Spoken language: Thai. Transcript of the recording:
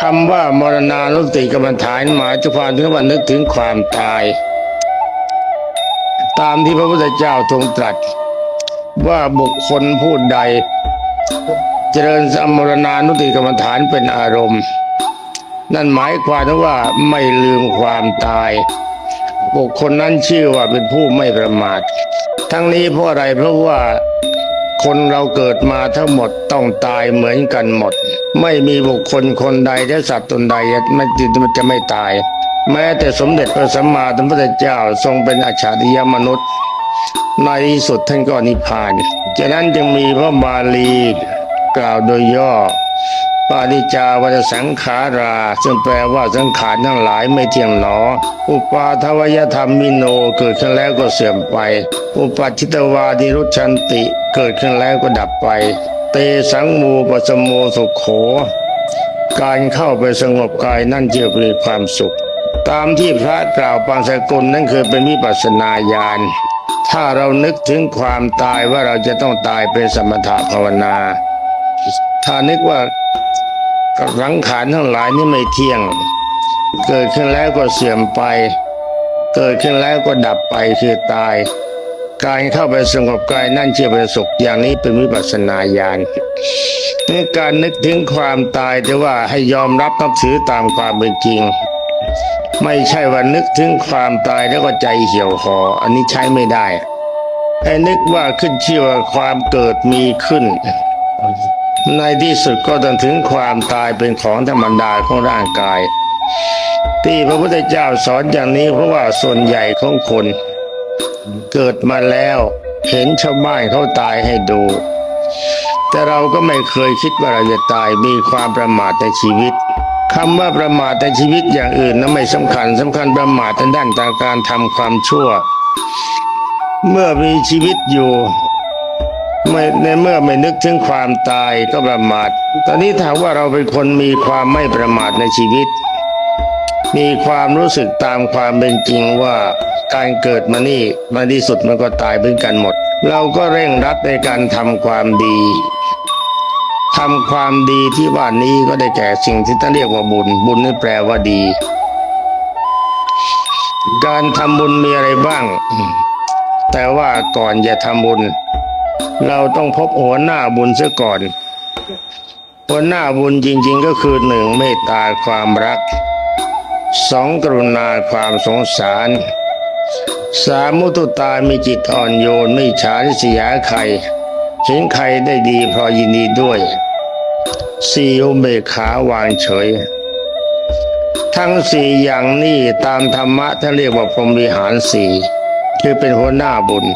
คำว่ามรณานุสติกรรมฐานหมายถึงความถึงว่านึกถึงความตาย ตามที่พระพุทธเจ้าทรงตรัส ว่าบุคคลผู้ใด เจริญสมรณานุสติกรรมฐานเป็นอารมณ์ นั่นหมายความว่าไม่ลืมความตาย บุคคลนั้นชื่อว่าเป็นผู้ไม่ประมาท ทั้งนี้เพราะอะไรเพราะว่า คนเราเกิดมาทั้งหมดต้องตายเหมือนกันหมด ไม่มีบุคคลคนใดและสัตว์ตนใดมันจะไม่ตาย แม้แต่สมเด็จพระสัมมาสัมพุทธเจ้าทรงเป็นอาชาริยมนุษย์ ในที่สุดท่านก็นิพพานฉะนั้นจึงมีพระบาลีกล่าวโดยย่อ ปาริจาวัฏสังขารา ซึ่งแปลว่าสังขารทั้งหลายไม่เที่ยงหนอ อุปาทวยธรรมมิโนเกิดขึ้นแล้วก็เสื่อมไป อุปัชชิตวาดิรุชันติเกิดขึ้นแล้วก็ดับไป เตสังมูปสมโมสุขโข การเข้าไปสงบกายนั่นเจียมีความสุข ตามที่พระกล่าวปางสกุลนั่นคือเป็นวิปัสสนาญาณถ้าเรานึกถึงความตายว่าเราจะต้องตายเป็นสมถะภาวนา ถ้านึกว่า สังขารทั้งหลายนี่ไม่เที่ยง เกิดขึ้นแล้วก็เสื่อมไป เกิดขึ้นแล้วก็ดับไปคือตาย การเข้าไปสงบกายนั่นเชื่อเประสุขอย่างนี้เป็นวิปัสสนาญาณนี่การนึกถึงความตายแต่ว่าให้ยอมรับนับถือตามความเป็นจริง ไม่ใช่ว่านึกถึงความตายแล้วก็ใจเหี่ยวหออันนี้ใช้ไม่ได้ให้นึกว่าขึ้นชื่อว่าความเกิดมีขึ้น ในที่สุดก็ต้องถึงความตายเป็นของธรรมดาของร่างกาย ที่พระพุทธเจ้าสอนอย่างนี้เพราะว่าส่วนใหญ่ของคน เกิดมาแล้วเห็นชาวบ้านเขาตายให้ดู แต่เราก็ไม่เคยคิดว่าเราจะตายมีความประมาทในชีวิตคำว่าประมาทในชีวิตอย่างอื่นนั้นไม่สำคัญสำคัญประมาทในด้านทางการทำความชั่ว เมื่อมีชีวิตอยู่ ไม่ในเมื่อไม่นึกถึงความตายก็ประมาท ตอนนี้ถามว่าเราเป็นคนมีความไม่ประมาทในชีวิต มีความรู้สึกตามความเป็นจริงว่าการเกิดมานี่มาที่สุดมันก็ตายเหมือนกันหมด เราก็เร่งรัดในการทำความดีทำความดีที่ว่านี้ก็ได้แก่สิ่งที่ท่านเรียกว่าบุญ บุญนี่แปลว่าดี การทำบุญมีอะไรบ้าง แต่ว่าก่อนจะทำบุญ เราต้องพบหัวหน้าบุญเสียก่อน หัวหน้าบุญจริง ๆ ก็คือหนึ่งเมตตาความรักสองกรุณาความสงสารสามมุตุตามีจิตอ่อนโยนไม่ฉาริษยาใครเห็นใครได้ดีพราะยินดีด้วยสี่อุเบกขาวางเฉย ทั้งสี่อย่างนี้ตามธรรมะท่านเรียกว่าพรหมวิหารสี่คือเป็นหัวหน้าบุญ